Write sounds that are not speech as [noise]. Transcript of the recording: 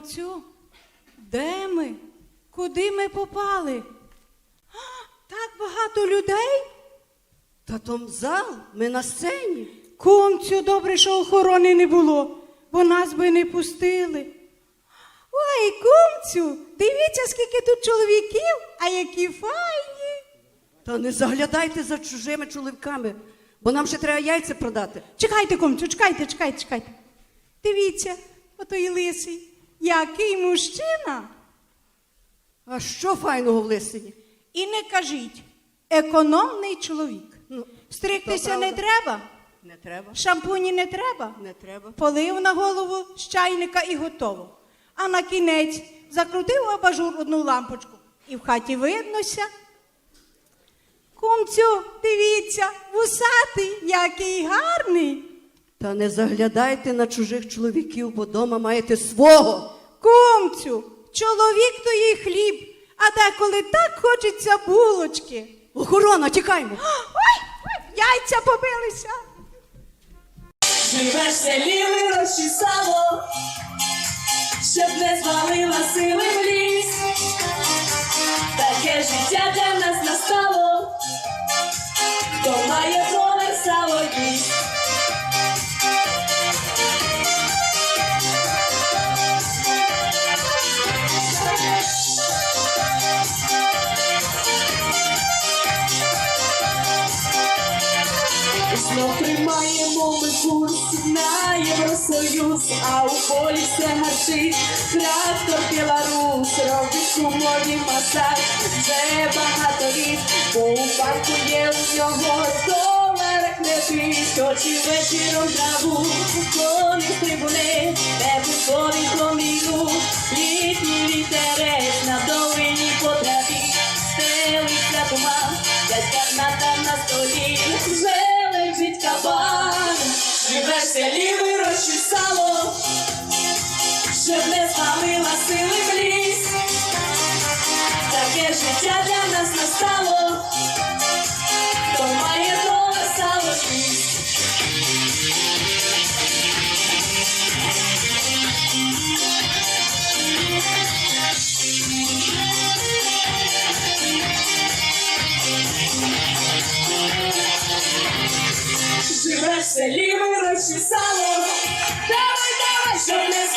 Комцю, де ми? Куди ми попали? А, так багато людей. Та том зал, ми на сцені. Комцю, добре, що охорони не було, бо нас би не пустили. Ой, кумцю, дивіться, скільки тут чоловіків, а які файні. Та не заглядайте за чужими чоловіками, бо нам ще треба яйця продати. Чекайте, комцю, чекайте, чекайте, чекайте. Дивіться, отой лисий. Який мужчина. А що файного в лисині? І не кажіть, економний чоловік. Ну, Стригтися не треба, Не треба. шампуні не треба. Не треба. Полив на голову з чайника і готово. А на кінець закрутив абажур одну лампочку. І в хаті виднося. Кумцю, дивіться, вусатий, який гарний. Та не заглядайте на чужих чоловіків, бо дома маєте свого. Кумцю, чоловік то їй хліб, а деколи так хочеться булочки. Охорона, тікаймо. [gasps] Ой, ой, яйця побилися. Живе в селі вирощі сало, щоб не звалила Знов приймаємо ми курс на Євросоюз, а у полі все гарчить. Трактор білорус робить кумові масаж. Вже багато літ, бо у парку є у нього долар кредит. Очі вечором траву, коні стрибуни, де букові коміну. Літній вітерець на долині по траві. Стелиться туман, дядька ната на столі барабан, живеш селі, вирощуй сало, щоб не спалила сили в ліс, таке життя для. селі вирощі сало. Давай, давай, що не